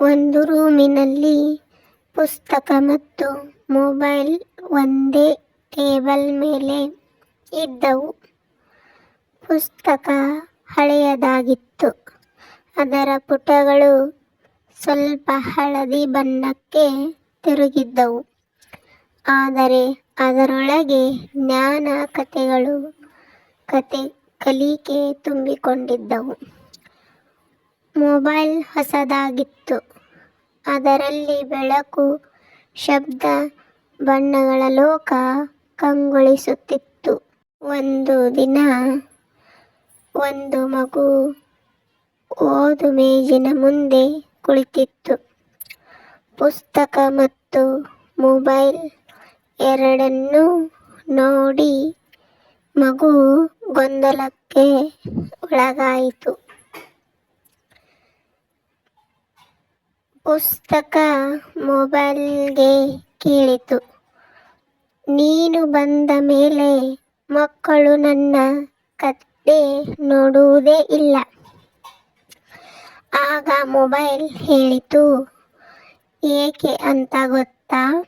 ಒಂದು ರೂಮಿನಲ್ಲಿ ಪುಸ್ತಕ ಮತ್ತು ಮೊಬೈಲ್ ಒಂದೇ ಟೇಬಲ್ ಮೇಲೆ ಇದ್ದವು. ಪುಸ್ತಕ ಹಳೆಯದಾಗಿತ್ತು. ಅದರ ಪುಟಗಳು ಸ್ವಲ್ಪ ಹಳದಿ ಬಣ್ಣಕ್ಕೆ ತಿರುಗಿದ್ದವು. ಆದರೆ ಅದರೊಳಗೆ ಜ್ಞಾನ, ಕಥೆಗಳು, ಕತೆ ಕಲಿಕೆ ತುಂಬಿಕೊಂಡಿದ್ದವು. ಮೊಬೈಲ್ ಹೊಸದಾಗಿತ್ತು. ಅದರಲ್ಲಿ ಬೆಳಕು, ಶಬ್ದ, ಬಣ್ಣಗಳ ಲೋಕ ಕಂಗೊಳಿಸುತ್ತಿತ್ತು. ಒಂದು ದಿನ ಒಂದು ಮಗು ಓದು ಮೇಜಿನ ಮುಂದೆ ಕುಳಿತಿತ್ತು. ಪುಸ್ತಕ ಮತ್ತು ಮೊಬೈಲ್ ಎರಡನ್ನೂ ನೋಡಿ ಮಗು ಗೊಂದಲಕ್ಕೆ ಒಳಗಾಯಿತು. ಪುಸ್ತಕ ಮೊಬೈಲ್ಗೆ ಕೇಳಿತು, "ನೀನು ಬಂದ ಮೇಲೆ ಮಕ್ಕಳು ನನ್ನ ಕತ್ತೆ ನೋಡುವುದೇ ಇಲ್ಲ. " ಆಗ ಮೊಬೈಲ್ ಹೇಳಿತು, "ಏಕೆ ಅಂತ ಗೊತ್ತಾ?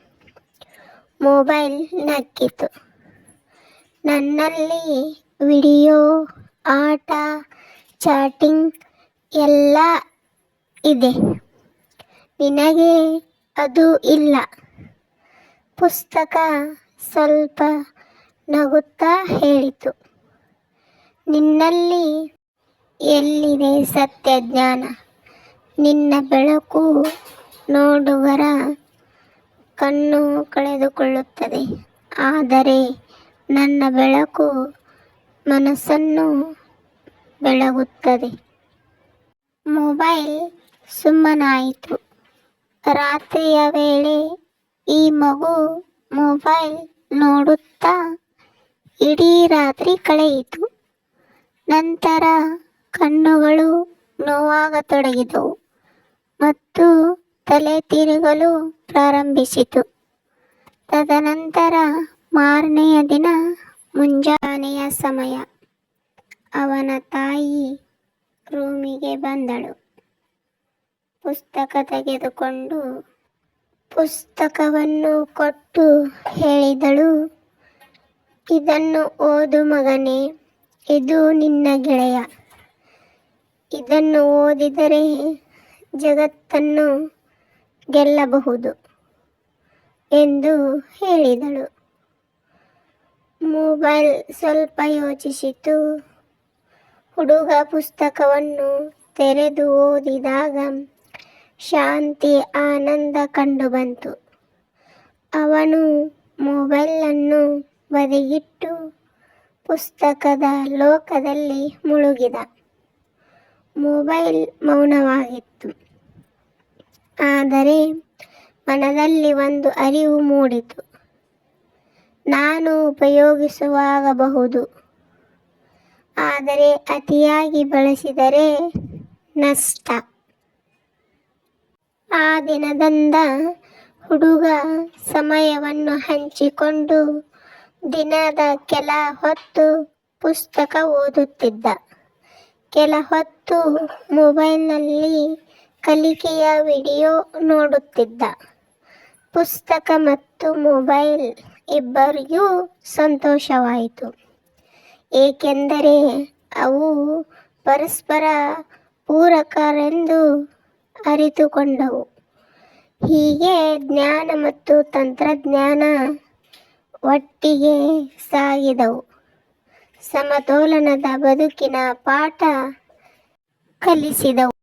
" ಮೊಬೈಲ್ ನಕ್ಕಿತು, "ನನ್ನಲ್ಲಿ ವಿಡಿಯೋ, ಆಟ, ಚಾಟಿಂಗ್ ಎಲ್ಲ ಇದೆ. ನಿನಗೆ ಅದು ಇಲ್ಲ. " ಪುಸ್ತಕ ಸ್ವಲ್ಪ ನಗುತ್ತಾ ಹೇಳಿತು, "ನಿನ್ನಲ್ಲಿ ಎಲ್ಲಿದೆ ಸತ್ಯ ಜ್ಞಾನ. ನಿನ್ನ ಬೆಳಕು ನೋಡುಗರ ಕಣ್ಣು ಕಳೆದುಕೊಳ್ಳುತ್ತದೆ. ಆದರೆ ನನ್ನ ಬೆಳಕು ಮನಸ್ಸನ್ನು ಬೆಳಗುತ್ತದೆ. " ಮೊಬೈಲ್ ಸುಮ್ಮನಾಯಿತು. ರಾತ್ರಿಯ ವೇಳೆ ಈ ಮಗು ಮೊಬೈಲ್ ನೋಡುತ್ತಾ ಇಡೀ ರಾತ್ರಿ ಕಳೆಯಿತು. ನಂತರ ಕಣ್ಣುಗಳು ನೋವಾಗತೊಡಗಿದವು ಮತ್ತು ತಲೆ ತಿರುಗಲು ಪ್ರಾರಂಭಿಸಿತು. ತದನಂತರ ಮಾರನೆಯ ದಿನ ಮುಂಜಾನೆಯ ಸಮಯ. ಅವನ ತಾಯಿ ರೂಮಿಗೆ ಬಂದಳು. ಪುಸ್ತಕ ತೆಗೆದುಕೊಂಡು ಪುಸ್ತಕವನ್ನು ಕೊಟ್ಟು ಹೇಳಿದಳು, "ಇದನ್ನು ಓದು ಮಗನೇ. ಇದು ನಿನ್ನ ಗೆಳೆಯ. ಇದನ್ನು ಓದಿದರೆ ಜಗತ್ತನ್ನು ಗೆಲ್ಲಬಹುದು" ಎಂದು ಹೇಳಿದಳು. ಮೊಬೈಲ್ ಸ್ವಲ್ಪ ಯೋಚಿಸಿತು. ಹುಡುಗ ಪುಸ್ತಕವನ್ನು ತೆರೆದು ಓದಿದಾಗ ಶಾಂತಿ, ಆನಂದ ಕಂಡುಬಂತು. ಅವನು ಮೊಬೈಲನ್ನು ಬದಿಗಿಟ್ಟು ಪುಸ್ತಕದ ಲೋಕದಲ್ಲಿ ಮುಳುಗಿದ. ಮೊಬೈಲ್ ಮೌನವಾಗಿತ್ತು. ಆದರೆ ಮನದಲ್ಲಿ ಒಂದು ಅರಿವು ಮೂಡಿತು, "ನಾನು ಉಪಯೋಗಿಸುವಾಗಬಹುದು. ಆದರೆ ಅತಿಯಾಗಿ ಬಳಸಿದರೆ ನಷ್ಟ. " ಆ ದಿನದಂದ ಹುಡುಗ ಸಮಯವನ್ನು ಹಂಚಿಕೊಂಡು ದಿನದ ಕೆಲ ಹೊತ್ತು ಪುಸ್ತಕ ಓದುತ್ತಿದ್ದ. ಕೆಲ ಹೊತ್ತು ಮೊಬೈಲ್ನಲ್ಲಿ ಕಲಿಕೆಯ ವಿಡಿಯೋ ನೋಡುತ್ತಿದ್ದ. ಪುಸ್ತಕ ಮತ್ತು ಮೊಬೈಲ್ ಇಬ್ಬರಿಗೂ ಸಂತೋಷವಾಯಿತು. ಏಕೆಂದರೆ ಅವು ಪರಸ್ಪರ ಪೂರಕರೆಂದು ಅರಿತುಕೊಂಡವು. ಹೀಗೆ ಜ್ಞಾನ ಮತ್ತು ತಂತ್ರಜ್ಞಾನ ಒಟ್ಟಿಗೆ ಸಾಗಿದವು. ಸಮತೋಲನದ ಬದುಕಿನ ಪಾಠ ಕಲಿಸಿದವು.